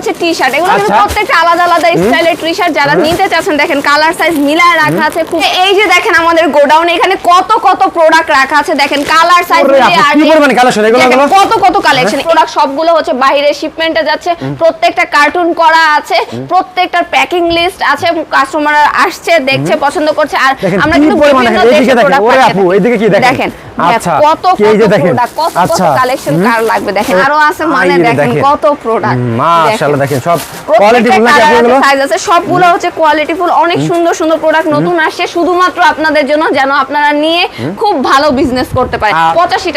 হচ্ছে T shirt এগুলো কিন্তু আচ্ছা। প্রত্যেকটা আলাদা আলাদা স্টাইলের টি শার্ট যারা নিতে চাচ্ছেন দেখেন কালার সাইজ মিলায় রাখা আছে খুব এই যে দেখেন আমাদের গোডাউনে এখানে কত কত প্রোডাক্ট রাখা আছে দেখেন কালার সাইজ? কত কত কালেকশন প্রোডাক্ট সবগুলো হচ্ছে বাইরে শিপমেন্টে যাচ্ছে প্রত্যেকটা কার্টুন করা আছে প্রত্যেকটার প্যাকিং লিস্ট আছে কাস্টমার আসছে দেখছে পছন্দ করছে আর দেখেন আমরা কিন্তু দেখেন, দেখেন, আচ্ছা, কত এই যে দেখেন? প্রোডাক্ট কত কত আচ্ছা, কালেকশন কার লাগবে? দেখেন আরও আছে মানে দেখেন দেখেন। কত প্রোডাক্ট মাশাআল্লাহ দেখেন। সব কোয়ালিটিফুল নাকি colour আপনাগুলো আছে, সবগুলো হচ্ছে কোয়ালিটিফুল অনেক সুন্দর সুন্দর প্রোডাক্ট নতুন আসছে শুধুমাত্র আপনাদের জন্য যেন আপনারা নিয়ে খুব ভালো বিজনেস করতে পারেন।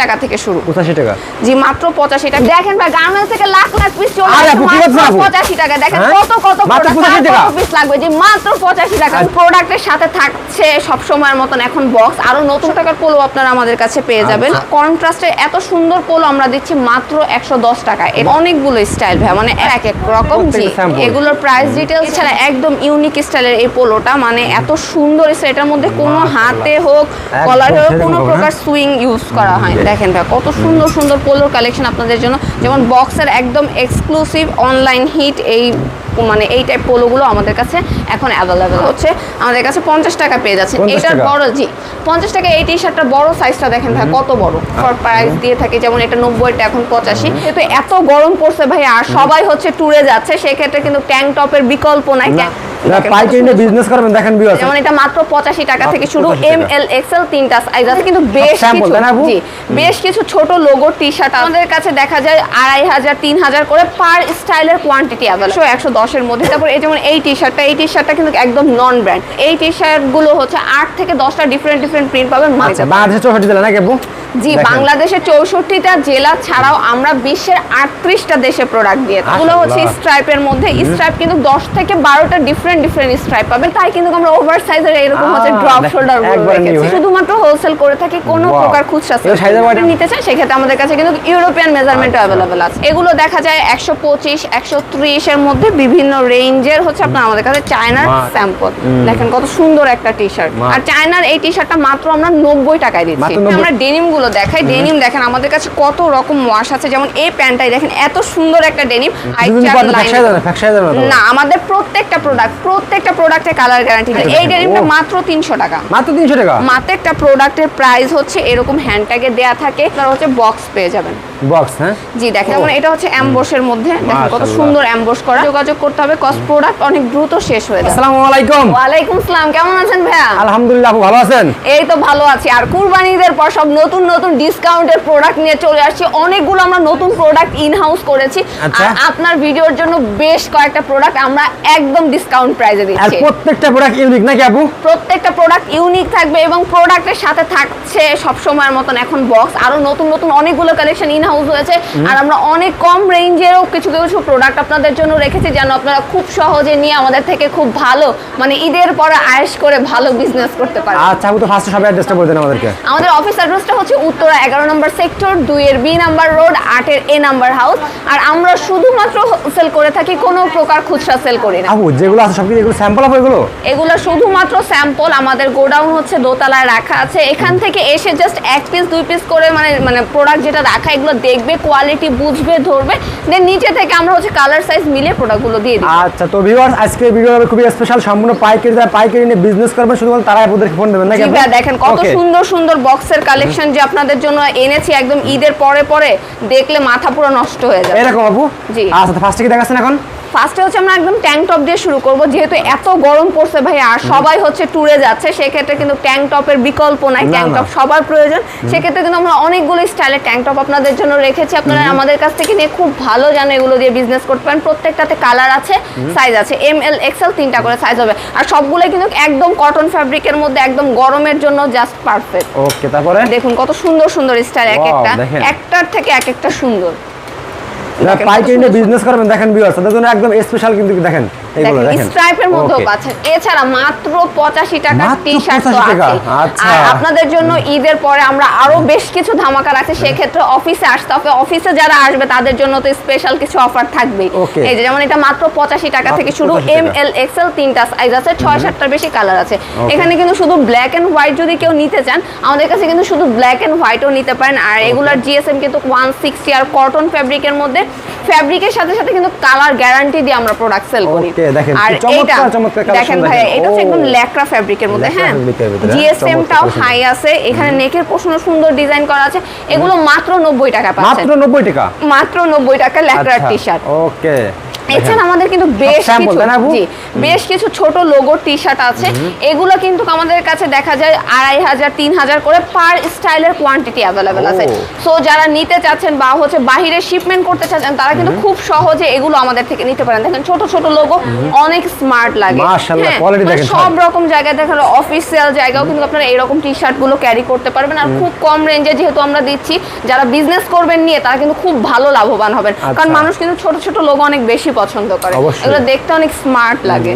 টাকা থেকে শুরু। 85 টাকা? জি মাত্র পঁচাশি টাকা। দেখেন ভাই গার্মেন্টস থেকে লাখ লাখ পিস চলে আসছে টাকা দেখেন হ্যাঁ? কত কত 85? কত পিস লাগবে? যে মাত্র পঁচাশি টাকা। প্রোডাক্টের সাথে থাকছে সব সময়ের মতন এখন বক্স আরও নতুন টাকার পোলো আপনারা আমাদের কাছে পেয়ে যাবেন। আচ্ছা। কন্ট্রাস্টে এত সুন্দর পোলো আমরা দিচ্ছি মাত্র একশো দশ টাকা এর অনেকগুলো স্টাইল ভাই মানে এক এক রকম। এগুলোর প্রাইস ডিটেলস ছাড়া একদম ইউনিক স্টাইলের এই পোলোটা মানে এত সুন্দর এটার মধ্যে কোনো হাতে হোক কলারে হোক কোনো প্রকার সুইং ইউজ করা হয়। দেখেন ভাই কত সুন্দর সুন্দর পোলোর কালেকশন আপনাদের জন্য। যেমন বক্সের একদম এক্সক্লুসিভ অনলাইন হিট এই মানে এই টাইপ পোলোগুলো আমাদের কাছে এখন অ্যাভেলেবেল হচ্ছে। আমাদের কাছে পঞ্চাশ টাকা পেয়ে যাচ্ছে। 50 এটার বড় জি পঞ্চাশ টাকা এই টি শার্টটা বড় সাইজটা দেখেন ভাই কত বড়? ফর প্রাইস দিয়ে থাকে যেমন এটা নব্বইটা এখন পঁচাশি। কিন্তু এত গরম পড়ছে ভাই আর সবাই হচ্ছে ট্যুরে যাচ্ছে সেক্ষেত্রে কিন্তু ট্যাঙ্ক টপের বিকল্প নাই। না, ট্যাঙ্ক- যারা দেখেন কত পাইকারি নিয়ে সুন্দর বিজনেস করবেন দেখেন ভিউয়ার্স যেমন এটা মাত্র পঁচাশি টাকা থেকে শুরু 85। এম এল তিনটা সাইজ আছে কিন্তু বেশ কিছু? জি বেশ কিছু ছোট লোগো টি শার্ট আমাদের কাছে দেখা যায় আড়াই হাজার তিন হাজার করে পার স্টাইলের কোয়ান্টিটি অ্যাভেলেবল একশো দশের মধ্যে। তারপর এই যেমন এই টি শার্টটা এই টি শার্টটা কিন্তু একদম নন ব্র্যান্ড এই টি শার্টগুলো হচ্ছে আট থেকে দশটা ডিফারেন্ট ডিফারেন্ট প্রিন্ট পাবেন আচ্ছা বাংলাদেশে 64 জেলা নাকি আপু? জি দেখেন। বাংলাদেশের চৌষট্টিটা জেলা ছাড়াও আমরা বিশ্বের আটত্রিশটা দেশে প্রোডাক্ট দিয়ে থাকি। এগুলো হচ্ছে স্ট্রাইপের মধ্যে। স্ট্রাইপ কিন্তু দশ থেকে বারোটা ডিফারেন্ট ডিফারেন্ট ডিফারেন্ট স্ট্রাইপ পাবেন তাই কিন্তু আমরা ওভার সাইজের এরকম হচ্ছে ড্রপ শোল্ডার একবারে new, হ্যাঁ? শুধুমাত্র হোলসেল করে থাকি কোনো প্রকার খুচরা size নিতে চান সেক্ষেত্রে আমাদের কাছে কিন্তু ইউরোপিয়ান মেজারমেন্ট অ্যাভেলেবেল আছে। এগুলো দেখা যায় একশো পঁচিশ একশো ত্রিশের মধ্যে বিভিন্ন রেঞ্জের হচ্ছে আপনার আমাদের কাছে চায়নার স্যাম্পল দেখেন কত সুন্দর একটা টি শার্ট আর চায়নার এই টি শার্টটা মাত্র আমরা নব্বই টাকায় দিচ্ছি। আমরা ডেনিমগুলো দেখাই। ডেনিম দেখেন আমাদের কাছে কত রকম ওয়াশ আছে। যেমন এই প্যান্টটাই দেখেন এত সুন্দর একটা ডেনিম? না আমাদের প্রত্যেকটা প্রোডাক্ট প্রত্যেকটা প্রোডাক্টে কালার গ্যারান্টি এই ডেনিমটা মাত্র তিনশো টাকা। মাত্র 300 টাকা? মাত্র একটা প্রোডাক্টের প্রাইস হচ্ছে এরকম হ্যান্ড ট্যাগে দেয়া থাকে। তার হচ্ছে বক্স পেয়ে যাবেন। বক্স হ্যাঁ? জি দেখেন যেমন এটা হচ্ছে অ্যাম্বোসের মধ্যে। দেখেন কত সুন্দর অ্যাম্বোস করা। যোগাযোগ করতে হবে কস প্রোডাক্ট অনেক দ্রুত শেষ হয়ে যায় আসসালামু আলাইকুম। ওয়ালাইকুম আসসালাম কেমন আছেন ভাইয়া? আলহামদুলিল্লাহ ভালো আছেন? এই তো ভালো আছি। আর কুরবানিদের পর সব নতুন নতুন ডিসকাউন্টের প্রোডাক্ট নিয়ে চলে আসছি। অনেকগুলো আমরা নতুন প্রোডাক্ট ইন হাউস করেছি। আচ্ছা। আর আপনার ভিডিওর জন্য বেশ কয়েকটা প্রোডাক্ট আমরা একদম ডিসকাউন্ট প্রাইসে আর দিচ্ছি প্রত্যেকটা প্রোডাক্ট ইউনিক নাকি আপু? প্রত্যেকটা প্রোডাক্ট ইউনিক থাকবে এবং প্রোডাক্টের সাথে থাকছে সব সময়ের মতন এখন বক্স আরও নতুন নতুন অনেকগুলো কালেকশন ইন হাউস হয়েছে আর আমরা অনেক কম রেঞ্জেরও কিছু কিছু প্রোডাক্ট আপনাদের জন্য রেখেছি যেন আপনারা খুব সহজে নিয়ে আমাদের থেকে খুব ভালো মানে ঈদের পরে আয়েশ করে ভালো বিজনেস করতে পারেন। আচ্ছা আপু তো ফার্স্ট সবাই অ্যাড্রেসটা বলে দেন আমাদেরকে। আমাদের অফিস অ্যাড্রেসটা হচ্ছে উত্তরা এগারো নম্বর সেক্টর 2 এর বি নাম্বার রোড আটের এ নাম্বার হাউস আর আমরা শুধুমাত্র সেল করে থাকি কোনো প্রকার খুচরা সেল করি না। আপু যেগুলো আছে সব কিছু এগুলো স্যাম্পল আপু এগুলো? এগুলো শুধুমাত্র স্যাম্পল আমাদের গোডাউন হচ্ছে দোতলায় রাখা আছে। এখান থেকে এসে জাস্ট এক পিস দুই পিস করে মানে মানে প্রোডাক্ট যেটা রাখা এগুলো দেখবে কোয়ালিটি বুঝবে ধরবে। দেন নিচে থেকে আমরা হচ্ছে কালার সাইজ মিলে প্রোডাক্টগুলো দিয়ে দিই। আচ্ছা তো ভিউয়ার্স আজকে ভিডিও হবে খুবই স্পেশাল সম্পূর্ণ পাইকারি দাম পাইকারি নিয়ে বিজনেস করবেন শুধুমাত্র তারাই আপনাদেরকে ফোন দেবেন জি আপু? দেখেন কত সুন্দর সুন্দর বক্সের কালেকশন যে আপনাদের জন্য এনেছি একদম ঈদের পরে পরে দেখলে মাথা পুরো নষ্ট হয়ে যাবে। এরকম আপু? জি। আচ্ছা ফার্স্টে কি দেখাচ্ছেন এখন? ফার্স্টে হচ্ছে আমরা একদম ট্যাঙ্ক টপ দিয়ে শুরু করব। যেহেতু এত গরম পড়ছে ভাই আর সবাই হচ্ছে ট্যুরে যাচ্ছে সেক্ষেত্রে কিন্তু ট্যাঙ্ক টপের বিকল্প নাই। ট্যাঙ্ক টপ সবার প্রয়োজন। সেক্ষেত্রে কিন্তু আমরা অনেকগুলো স্টাইলের ট্যাঙ্ক টপ আপনাদের জন্য রেখেছি। আপনারা আমাদের কাছ থেকে নিয়ে খুব ভালো জানো এগুলো দিয়ে বিজনেস করতে পারেন। প্রত্যেকটাতে কালার আছে সাইজ আছে। এম এল এক্সেল তিনটা করে সাইজ হবে। আর সবগুলো কিন্তু একদম কটন ফ্যাব্রিকের মধ্যে একদম গরমের জন্য জাস্ট পারফেক্ট ওকে তারপরে? দেখুন কত সুন্দর সুন্দর স্টাইল এক একটা। একটার থেকে এক একটা সুন্দর। পাইকারি নিয়ে বিজনেস করবেন দেখেন ভিউয়ার্স তাদের জন্য একদম স্পেশাল কিন্তু দেখেন। স্ট্রাইপের মধ্যেও পাচ্ছেন। এছাড়া মাত্র পঁচাশি টাকার টি শার্ট তো আছে আচ্ছা। আর আপনাদের জন্য ঈদের পরে আমরা আরও বেশ কিছু ধামাকা রাখছি। সেক্ষেত্রে অফিসে আসতে হবে। অফিসে যারা আসবে তাদের জন্য তো স্পেশাল কিছু অফার থাকবেই। এই যে যেমন এটা মাত্র পঁচাশি টাকা থেকে শুরু এম এল এক্সেল তিনটা সাইজ আছে। ছয় সাতটার বেশি কালার আছে। এখানে কিন্তু শুধু ব্ল্যাক এন্ড হোয়াইট যদি কেউ নিতে চান আমাদের কাছে কিন্তু শুধু ব্ল্যাক এন্ড হোয়াইটও নিতে পারেন। আর এগুলার জিএসএম কিন্তু ওয়ান সিক্সটি আর কটন ফ্যাব্রিকের মধ্যে। ফ্যাব্রিকের সাথে সাথে কিন্তু কালার গ্যারান্টি দিয়ে আমরা প্রোডাক্ট সেল করি। দেখেন, আর চমৎকার চমৎকার দেখেন ভাই। এটা হচ্ছে একদম ল্যাকড়া ফ্যাব্রিকের মধ্যে হ্যাঁ? জিএসএম হ্যাঁ? চমৎকার হাই আছে এখানে নেকের প্রশ্ন সুন্দর ডিজাইন করা আছে এগুলো মাত্র নব্বই টাকা পাচ্ছেন। মাত্র নব্বই টাকা? মাত্র নব্বই টাকা ল্যাকড়ার টি শার্ট ওকে। এছাড়া আমাদের কিন্তু বেশ কিছু? জি বেশ কিছু ছোট লোগোর টি শার্ট আছে এগুলো কিন্তু আমাদের কাছে দেখা যায় আড়াই হাজার তিন হাজার করে পার স্টাইলের কোয়ান্টিটি অ্যাভেলেবেল আছে। সো যারা নিতে চাচ্ছেন বা হচ্ছে বাহিরে শিপমেন্ট করতে চাচ্ছেন তারা কিন্তু খুব সহজে এগুলো আমাদের থেকে নিতে পারেন। দেখেন ছোট ছোট লোগো অনেক স্মার্ট লাগে। হ্যাঁ, মানে সব। রকম জায়গায় দেখেন অফিসিয়াল জায়গাও কিন্তু আপনারা এরকম টি শার্টগুলো ক্যারি করতে পারবেন। আর খুব কম রেঞ্জে যেহেতু আমরা দিচ্ছি যারা বিজনেস করবেন নিয়ে তারা কিন্তু খুব ভালো লাভবান হবেন। কারণ আচ্ছা। মানুষ কিন্তু ছোট ছোট লোগো অনেক বেশি পছন্দ করে। এগুলো দেখতে অনেক স্মার্ট লাগে।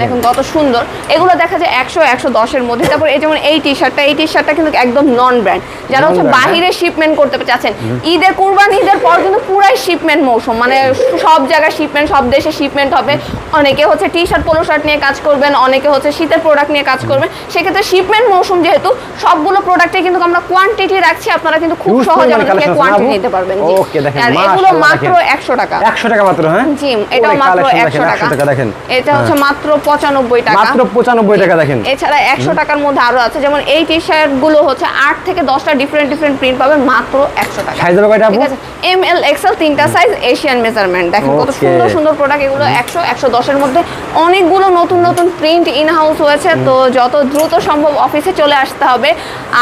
দেখুন। কত সুন্দর। এগুলো দেখা যায় একশো একশো দশের মধ্যে। তারপর এই যেমন এই টি শার্টটা এই টি শার্টটা কিন্তু একদম নন ব্র্যান্ড যারা হচ্ছে বাহিরে শিপমেন্ট করতে চাচ্ছেন ঈদের কুরবান ঈদের পর কিন্তু পুরাই শিপমেন্ট মৌসুম। মানে সব জায়গায় শিপমেন্ট সব দেশে শিপমেন্ট হবে। অনেকে হচ্ছে টি শার্ট পোলো শার্ট নিয়ে কাজ করবেন অনেকে হচ্ছে শীতের প্রোডাক্ট নিয়ে কাজ করবেন। সেক্ষেত্রে শিপমেন্ট মৌসুম যেহেতু সবগুলো প্রোডাক্টে কিন্তু আমরা কোয়ান্টিটি রাখছি আপনারা কিন্তু খুব সহজে আমাদের কোয়ান্টিটি নিতে পারবেন। আর এগুলো মাত্র। একশো টাকা। একশো টাকা মাত্র হ্যাঁ? জি এটাও ওরে, মাত্র একশো টাকা। 100 টাকা দেখেন। এটা হচ্ছে হ্যাঁ। মাত্র পঁচানব্বই টাকা। মাত্র পঁচানব্বই টাকা দেখেন। এছাড়া একশো টাকার মধ্যে আরও আছে। যেমন এই টি শার্টগুলো হচ্ছে আট থেকে দশটা ডিফারেন্ট ডিফারেন্ট প্রিন্ট পাবেন মাত্র একশো টাকা। সাইজ হবে কয়টা আপু? এম এল এক্সেল তিনটা সাইজ এশিয়ান মেজারমেন্ট দেখেন কত সুন্দর সুন্দর প্রোডাক্ট এগুলো একশো একশো দশের মধ্যে। অনেকগুলো নতুন নতুন প্রিন্ট ইন হাউস হয়েছে তো যত দ্রুত সম্ভব অফিসে চলে আসতে হবে।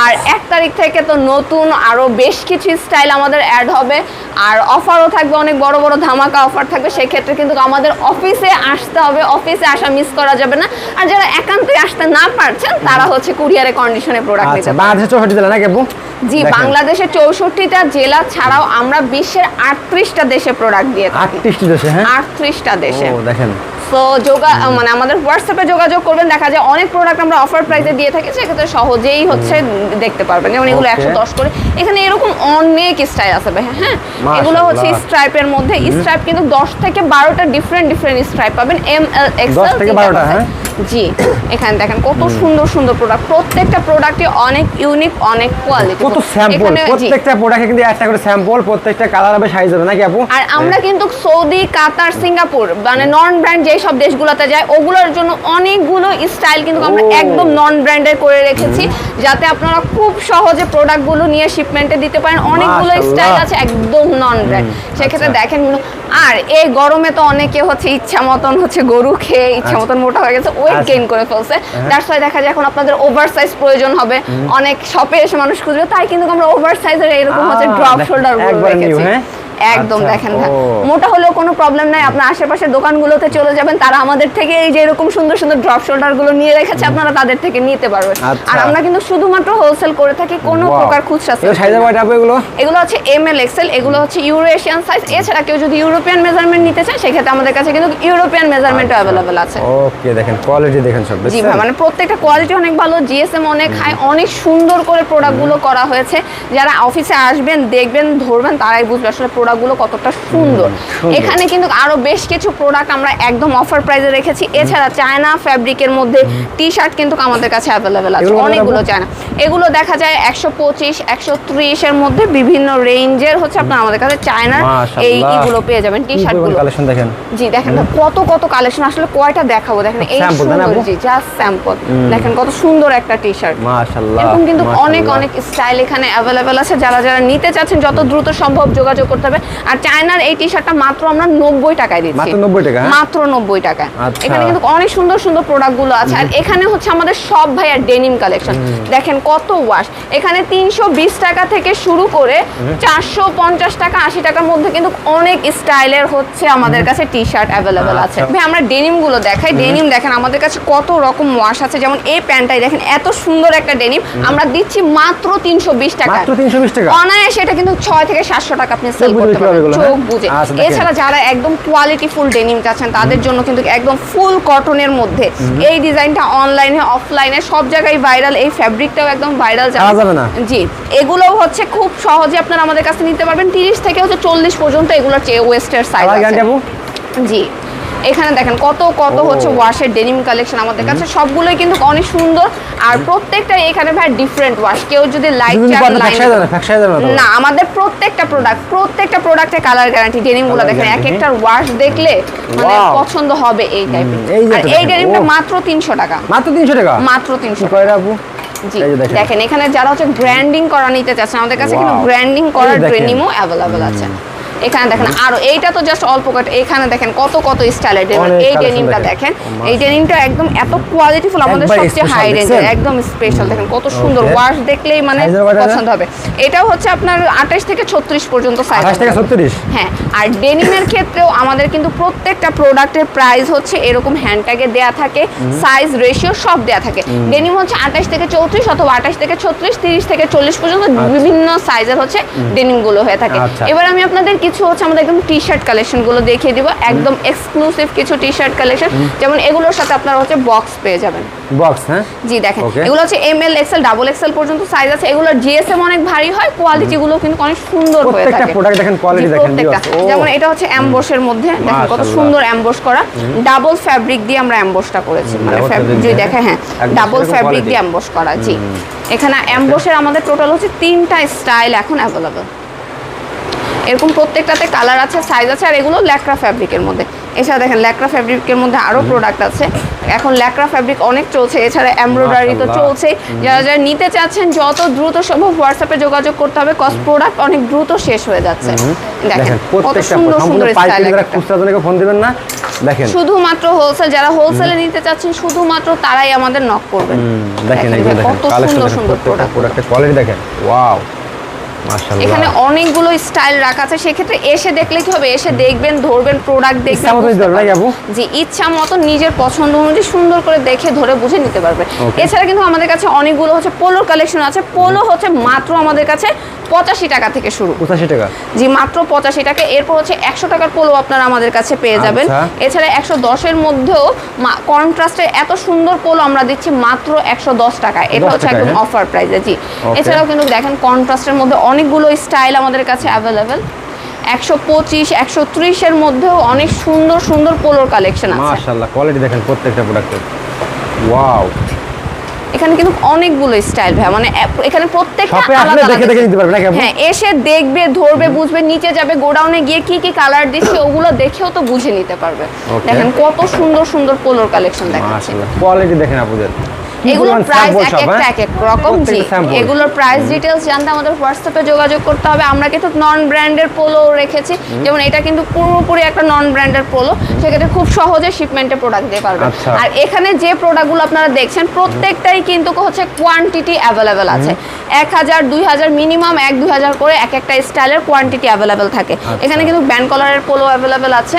আর এক তারিখ থেকে তো নতুন আরও বেশ কিছু স্টাইল আমাদের অ্যাড হবে। আর অফারও থাকবে অনেক বড় বড় ধামাকা অফার থাকবে। সেক্ষেত্রে কিন্তু আমাদের অফিসে আসতে হবে অফিসে আসা মিস করা যাবে না। আর যারা একান্তই আসতে না পারছেন তারা হচ্ছে কুরিয়ারে কন্ডিশনে প্রোডাক্ট নিতে আচ্ছা চৌষট্টি জেলা নাকি জি বাংলাদেশে বাংলাদেশের চৌষট্টিটা জেলা ছাড়াও আমরা বিশ্বের আটত্রিশটা দেশে প্রোডাক্ট দিয়ে থাকি। আটত্রিশটি দেশে হ্যাঁ? আটত্রিশটা দেশে। ও দেখেন। তো যোগা মানে আমাদের হোয়াটসঅ্যাপে যোগাযোগ করবেন দেখা যায় অনেক প্রোডাক্ট আমরা অফার প্রাইসে দিয়ে থাকি সেক্ষেত্রে সহজেই হচ্ছে দেখতে পারবেন। যেমন এগুলো একশো দশ করে। এখানে এরকম অনেক স্টাইল আছে ভাই হ্যাঁ? এগুলো হচ্ছে। স্ট্রাইপের মধ্যে। স্ট্রাইপ কিন্তু দশ থেকে বারোটা ডিফারেন্ট ডিফারেন্ট স্ট্রাইপ পাবেন এম এল এক্স 10 থেকে 12টা, হ্যাঁ? জি এখানে দেখেন কত সুন্দর সুন্দর প্রোডাক্ট প্রত্যেকটা প্রোডাক্টই অনেক ইউনিক অনেক কোয়ালিটি কত স্যাম্পল প্রত্যেকটা প্রোডাক্টে কিন্তু একটা করে স্যাম্পল প্রত্যেকটা কালার হবে সাইজ হবে নাকি আপু? আর আমরা কিন্তু সৌদি কাতার সিঙ্গাপুর মানে নন ব্র্যান্ড যেই সব দেশগুলোতে যায় ওগুলোর জন্য অনেকগুলো স্টাইল কিন্তু আমরা একদম নন ব্র্যান্ডের করে রেখেছি যাতে আপনারা খুব সহজে প্রোডাক্টগুলো নিয়ে শিপমেন্টে দিতে পারেন। অনেকগুলো স্টাইল আছে একদম নন ব্র্যান্ড সেক্ষেত্রে আচ্ছা। দেখেন আর এই গরমে তো অনেকে হচ্ছে ইচ্ছা মতন হচ্ছে গরু খেয়ে ইচ্ছা মতন মোটা হয়ে গেছে ওয়েট আচ্ছা। গেইন করে ফেলছে। দ্যাটস ওয়াই দেখা যায় এখন আপনাদের ওভার সাইজ প্রয়োজন হবে। অনেক শপে এসে মানুষ খুঁজবে তাই কিন্তু আমরা ওভার সাইজের এরকম হচ্ছে ড্রপ শোল্ডারগুলো রেখেছি। হ্যাঁ? একদম আচ্ছা, দেখেন। মোটা হলেও প্রবলেম নাই আপনার আশেপাশের দোকানগুলোতে চলে যাবেন তারা আমাদের থেকে এই যে এরকম সুন্দর সুন্দর ড্রপ শোল্ডারগুলো নিয়ে রেখেছে আপনারা তাদের থেকে নিতে পারবেন। আচ্ছা। আর আমরা কিন্তু শুধুমাত্র হোলসেল করে থাকি কোনো প্রকার খুচরা সাইজ কয়টা এগুলো? এগুলো হচ্ছে এম এল এক্সেল এগুলো হচ্ছে ইউরোশিয়ান সাইজ এছাড়া কেউ যদি ইউরোপিয়ান মেজারমেন্ট নিতে চায় সেক্ষেত্রে আমাদের কাছে কিন্তু ইউরোপিয়ান মেজারমেন্টও অ্যাভেলেবেল আছে। ওকে দেখেন কোয়ালিটি দেখেন সব জি ভাই মানে প্রত্যেকটা কোয়ালিটি অনেক ভালো জিএসএম অনেক হাই অনেক সুন্দর করে প্রোডাক্টগুলো করা হয়েছে। যারা অফিসে আসবেন দেখবেন ধরবেন তারাই বুঝবে আসলে প্রোডাক্টগুলো কতটা সুন্দর। সুন্দর। এখানে কিন্তু আরও বেশ কিছু প্রোডাক্ট আমরা একদম অফার প্রাইসে রেখেছি। এছাড়া চায়না ফ্যাব্রিকের মধ্যে টি শার্ট কিন্তু আমাদের কাছে অ্যাভেলেবেল আছে। অনেকগুলো চায়না এগুলো দেখা যায় একশো পঁচিশ একশো ত্রিশের মধ্যে বিভিন্ন রেঞ্জের হচ্ছে আপনার আমাদের কাছে চায়নার এই। ইগুলো পেয়ে যাবেন টি শার্টগুলো কালেকশন দেখেন। জি দেখেন কত কত কালেকশন আসলে কয়টা দেখাবো? দেখেন এই সুন্দর জি জাস্ট স্যাম্পল দেখেন কত সুন্দর একটা টি শার্ট মাশাআল্লাহ এরকম কিন্তু অনেক অনেক স্টাইল এখানে অ্যাভেলেবেল আছে। যারা যারা নিতে চাচ্ছেন যত দ্রুত সম্ভব যোগাযোগ করতে হবে। আর চায়নার এই টি শার্টটা মাত্র আমরা নব্বই টাকায় দিচ্ছি। মাত্র 90 টাকা, হ্যাঁ? মাত্র নব্বই টাকা। আচ্ছা। এখানে কিন্তু অনেক সুন্দর সুন্দর প্রোডাক্টগুলো আছে। আর এখানে হচ্ছে আমাদের সব ভাইয়ার ডেনিম কালেকশন দেখেন কত ওয়াশ এখানে তিনশো বিশ টাকা থেকে শুরু করে চারশো পঞ্চাশ টাকা আশি টাকার মধ্যে কিন্তু অনেক স্টাইলের হচ্ছে আমাদের কাছে টি শার্ট অ্যাভেলেবেল আছে। আচ্ছা। ভাই আমরা ডেনিমগুলো দেখাই। ডেনিম দেখেন আমাদের কাছে কত রকম ওয়াশ আছে। যেমন এই প্যান্টটাই দেখেন এত সুন্দর একটা ডেনিম আমরা দিচ্ছি মাত্র তিনশো বিশ টাকা। মাত্র 320 টাকা? অনায়াসে এটা কিন্তু ছয় থেকে সাতশো টাকা আপনি সেল করতে পারবেন। চোখ হ্যাঁ? বুঝে। আচ্ছা, এছাড়া যারা একদম কোয়ালিটি ফুল ডেনিম চাচ্ছেন তাদের জন্য কিন্তু একদম ফুল কটনের মধ্যে। এই ডিজাইনটা অনলাইনে অফলাইনে সব জায়গায় ভাইরাল এই ফ্যাব্রিকটাও একদম ভাইরাল যাবে না? জি। এগুলো হচ্ছে খুব সহজে আপনারা আমাদের কাছে নিতে পারবেন। তিরিশ থেকে হচ্ছে চল্লিশ পর্যন্ত এগুলো ওয়েস্টের সাইজ আছে। জি। এখানে দেখেন কত কত হচ্ছে ওয়াশের ডেনিম কালেকশন আমাদের কাছে। সবগুলোই কিন্তু অনেক সুন্দর। আর প্রত্যেকটা এখানে ভাই ডিফারেন্ট ওয়াশ কেউ যদি লাইট না আমাদের প্রত্যেকটা প্রোডাক্ট প্রত্যেকটা প্রোডাক্টে কালার গ্যারান্টি ডেনিমগুলো দেখেন। এক guarantee, একটা ওয়াশ দেখলে মানে পছন্দ হবে এই টাইপের আর এই ডেনিমটা মাত্র তিনশো টাকা। মাত্র তিনশো টাকা? মাত্র তিনশো কি কয় আপু? জি দেখেন। এখানে যারা হচ্ছে ব্র্যান্ডিং করা নিতে চাচ্ছেন আমাদের কাছে কিন্তু. ব্র্যান্ডিং করার। ডেনিমও অ্যাভেলেবেল আছে। এখানে দেখেন আরও এইটা তো জাস্ট অল্প কট এখানে দেখেন কত কত স্টাইলের ডেনিম এই ডেনিমটা দেখেন। এই ডেনিমটা একদম এত কোয়ালিটিফুল আমাদের সবচেয়ে হাই রেঞ্জের একদম স্পেশাল দেখেন কত সুন্দর ওয়াশ দেখলেই মানে পছন্দ হবে। এটাও হচ্ছে আপনার 28 থেকে 36 পর্যন্ত সাইজ আঠাশ থেকে ছত্রিশ? হ্যাঁ আর ডেনিমের ক্ষেত্রেও আমাদের কিন্তু প্রত্যেকটা প্রোডাক্টের প্রাইস হচ্ছে এরকম হ্যান্ড ট্যাগে দেয়া থাকে সাইজ রেশিও সব দেয়া থাকে। ডেনিম হচ্ছে আঠাশ থেকে চৌত্রিশ অথবা আঠাশ থেকে ছত্রিশ তিরিশ থেকে চল্লিশ পর্যন্ত বিভিন্ন সাইজের হচ্ছে ডেনিমগুলো হয়ে থাকে। আচ্ছা। এবার আমি আপনাদের কিছু হচ্ছে আমাদের একদম টি শার্ট কালেকশনগুলো দেখিয়ে দিব একদম এক্সক্লুসিভ কিছু টি শার্ট কালেকশন যেমন এগুলোর সাথে আপনারা হচ্ছে বক্স পেয়ে যাবেন। বক্স হ্যাঁ? জি দেখেন. এগুলো হচ্ছে M L XL double XL পর্যন্ত সাইজ আছে এগুলোর জিএসএম অনেক ভারী হয় কোয়ালিটি গুলো কিন্তু অনেক সুন্দর হয়ে প্রত্যেকটা থাকে। দেখেন, quality জি, দেখেন, প্রত্যেকটা। viewers, ও। যেমন এটা হচ্ছে অ্যাম্বোসের মধ্যে দেখেন কত সুন্দর অ্যাম্বোস করা। ডাবল ফ্যাব্রিক দিয়ে আমরা অ্যাম্বোসটা করেছি মানে fabric যদি দেখেন হ্যাঁ ডাবল ফ্যাব্রিক দিয়ে অ্যাম্বোস করা জি। এখানে অ্যাম্বোসের আমাদের টোটাল হচ্ছে তিনটা স্টাইল এখন অ্যাভেলেবল এরকম প্রত্যেকটাতে কালার আছে সাইজ আছে আর এগুলো ল্যাকড়া ফ্যাব্রিকের মধ্যে। এছাড়া দেখেন ল্যাকড়া ফ্যাব্রিকের মধ্যে আরও প্রোডাক্ট আছে। এখন ল্যাকড়া ফ্যাব্রিক অনেক চলছে এছাড়া এমব্রয়ডারি তো। চলছে। যারা যারা নিতে চাচ্ছেন যত দ্রুত সম্ভব হোয়াটসঅ্যাপে যোগাযোগ করতে হবে কজ প্রোডাক্ট অনেক দ্রুত শেষ হয়ে যাচ্ছে। দেখেন কত সুন্দর সুন্দর স্টাইল ফোন দিবেন না দেখেন। শুধুমাত্র হোলসেল যারা হোলসেলে নিতে চাচ্ছেন শুধুমাত্র তারাই আমাদের নক করবেন দেখেন কত সুন্দর সুন্দর প্রোডাক্ট প্রোডাক্টের কোয়ালিটি দেখেন। ওয়াও এখানে অনেকগুলো স্টাইল রাখা আছে সেক্ষেত্রে এসে দেখলে কি হবে? এসে দেখবেন ধরবেন প্রোডাক্ট দেখবেন ইচ্ছা মতো? জি ইচ্ছা নিজের পছন্দ অনুযায়ী সুন্দর করে দেখে ধরে বুঝে নিতে পারবে এছাড়া কিন্তু আমাদের কাছে অনেকগুলো হচ্ছে পোলোর কালেকশন আছে। পোলো হচ্ছে মাত্র আমাদের কাছে পঁচাশি টাকা থেকে শুরু। পঁচাশি টাকা? জি মাত্র পঁচাশি টাকা। এরপর হচ্ছে একশো টাকার পোলো আপনারা আমাদের কাছে পেয়ে যাবেন। আচ্ছা। এছাড়া একশো দশের মধ্যেও কন্ট্রাস্টে এত সুন্দর পোলো আমরা দিচ্ছি মাত্র একশো দশ টাকায়। এটা হচ্ছে একদম? অফার প্রাইসে জি। এছাড়াও কিন্তু দেখেন কন্ট্রাস্টের মধ্যে অনেকগুলো স্টাইল আমাদের কাছে অ্যাভেলেবেল একশো পঁচিশ একশো ত্রিশের মধ্যেও অনেক সুন্দর সুন্দর পোলোর কালেকশন আছে। মাশাআল্লাহ কোয়ালিটি দেখেন প্রত্যেকটা প্রোডাক্টের ওয়াও এখানে কিন্তু অনেকগুলো স্টাইল ভাই মানে এখানে প্রত্যেকটা আলাদা দেখে দেখে নিতে পারবে হ্যাঁ এসে দেখবে ধরবে বুঝবে নিচে যাবে গোডাউনে গিয়ে কি কি কালার দিচ্ছে ওগুলো দেখেও তো বুঝে নিতে পারবে। দেখেন কত সুন্দর সুন্দর পোলোর কালেকশন দেখাচ্ছে। কোয়ালিটি দেখেন আপুদের। এগুলোর প্রাইস এক একটা হ্যাঁ? এক এক রকম জি এগুলোর প্রাইস ডিটেলস জানতে আমাদের হোয়াটসঅ্যাপে যোগাযোগ করতে হবে। আমরা কিন্তু নন ব্র্যান্ডের পোলো রেখেছি যেমন এটা কিন্তু পুরোপুরি একটা নন ব্র্যান্ডের পোলো সেক্ষেত্রে খুব সহজে শিপমেন্টে প্রোডাক্ট দিতে পারবেন। আচ্ছা। আর এখানে যে প্রোডাক্টগুলো আপনারা দেখছেন প্রত্যেকটাই কিন্তু হচ্ছে কোয়ান্টিটি অ্যাভেলেবেল আছে। এক হাজার দুই হাজার মিনিমাম এক দুই হাজার করে এক একটা স্টাইলের কোয়ান্টিটি অ্যাভেলেবেল থাকে। আচ্ছা। এখানে কিন্তু ব্যান্ড কলারের পোলো অ্যাভেলেবেল আছে।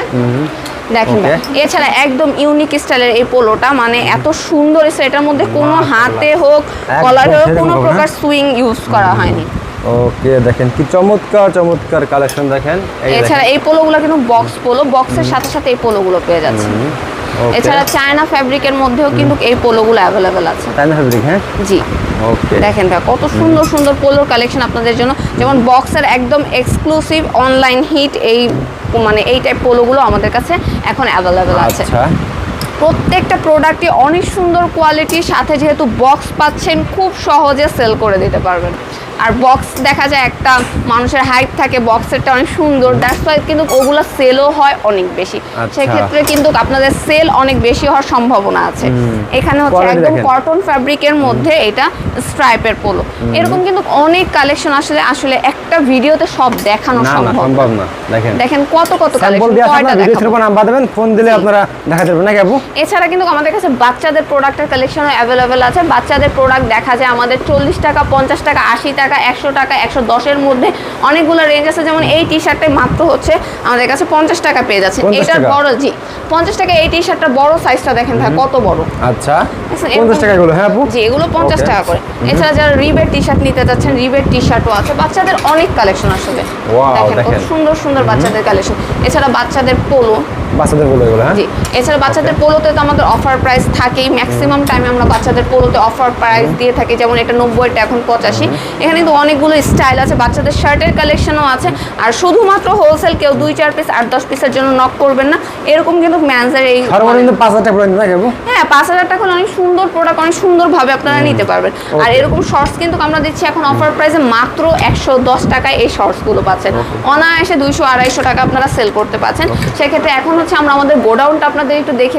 দেখেন. এছাড়া একদম ইউনিক স্টাইলের এই পোলোটা মানে এত সুন্দর এটার মধ্যে কোনো হাতে হোক কলারে হোক কোনো প্রকার? সুইং ইউজ করা হয়নি। ওকে দেখেন কি চমৎকার চমৎকার কালেকশন দেখেন। এছাড়া এই পোলোগুলো কিন্তু বক্স পোলো বক্সের সাথে সাথে এই পোলোগুলো পেয়ে যাচ্ছে এছাড়া চায়না ফ্যাব্রিকের মধ্যেও কিন্তু এই পোলোগুলো অ্যাভেলেবেল আছে। চাইনা ফেব্রিক হ্যাঁ? জি। ওকে দেখেন কত সুন্দর সুন্দর পোলোর কালেকশন আপনাদের জন্য। যেমন বক্সের একদম এক্সক্লুসিভ অনলাইন হিট এই মানে এই টাইপ পোলোগুলো আমাদের কাছে এখন অ্যাভেলেবেল আছে। আচ্ছা। প্রত্যেকটা প্রোডাক্টই অনেক সুন্দর কোয়ালিটির সাথে যেহেতু বক্স পাচ্ছেন খুব সহজে সেল করে দিতে পারবেন। আর বক্স দেখা যায় একটা মানুষের হাইট থাকে বক্সেরটা অনেক সুন্দর দ্যাটস ওয়াই কিন্তু ওগুলো সেলও হয় অনেক বেশি। আচ্ছা। সেক্ষেত্রে কিন্তু আপনাদের সেল অনেক বেশি হওয়ার সম্ভাবনা আছে। এখানে হচ্ছে একদম কটন ফ্যাব্রিকের মধ্যে এটা স্ট্রাইপের পোলো এরকম কিন্তু অনেক কালেকশন আসলে আসলে একটা ভিডিওতে সব দেখানো সম্ভব না। দেখেন। দেখেন কত কত কালেকশন কয়টা দেখাবো? নাম্বার দেবেন ফোন দিলে আপনারা দেখাতে পারবেন নাকি আপু? এছাড়া কিন্তু আমাদের কাছে বাচ্চাদের প্রোডাক্টের কালেকশনও অ্যাভেলেবেল আছে। বাচ্চাদের প্রোডাক্ট দেখা যায় আমাদের চল্লিশ টাকা পঞ্চাশ টাকা আশি টাকা টাকা একশো টাকা একশো দশের মধ্যে অনেকগুলো রেঞ্জ আছে। যেমন এই টি শার্টে মাত্র হচ্ছে আমাদের কাছে পঞ্চাশ টাকা পেয়ে যাচ্ছে। 50 এটার বড় জি। পঞ্চাশ টাকা এই টি শার্টটা বড় সাইজটা দেখেন ভাই কত বড়। আচ্ছা। পঞ্চাশ টাকা এগুলো হ্যাঁ জি এগুলো পঞ্চাশ টাকা করে। এছাড়া যারা রিবের টি শার্ট নিতে যাচ্ছেন রিবের টি শার্টও আছে। বাচ্চাদের অনেক কালেকশন Wow, দেখেন কত। সুন্দর সুন্দর বাচ্চাদের কালেকশন এছাড়া বাচ্চাদের পোলো বাচ্চাদের বলো এগুলো হ্যাঁ? এছাড়া বাচ্চাদের পোলোতে তো আমাদের অফার প্রাইস থাকেই ম্যাক্সিমাম টাইমে আমরা বাচ্চাদের পোলোতে অফার প্রাইস দিয়ে থাকি যেমন এটা নব্বইটা এখন পঁচাশি। এখানে কিন্তু অনেকগুলো স্টাইল আছে বাচ্চাদের শার্টের কালেকশনও আছে আর শুধুমাত্র হোলসেল কেউ দুই চার পিস আট দশ পিসের জন্য নক করবেন না। এরকম কিন্তু ম্যানসের এই সর্বনিম্ন পাঁচ হাজার টাকা হ্যাঁ পাঁচ হাজার টাকা হলে অনেক সুন্দর প্রোডাক্ট অনেক সুন্দরভাবে আপনারা নিতে পারবেন। আর এরকম শর্টস কিন্তু আমরা দিচ্ছি এখন অফার প্রাইসে মাত্র একশো দশ টাকায় এই শর্টসগুলো পাচ্ছেন। অনায়াসে দুইশো আড়াইশো টাকা আপনারা সেল করতে পারছেন সেক্ষেত্রে এখন হচ্ছে আমরা আমাদের গোডাউনটা আপনাদের একটু দেখে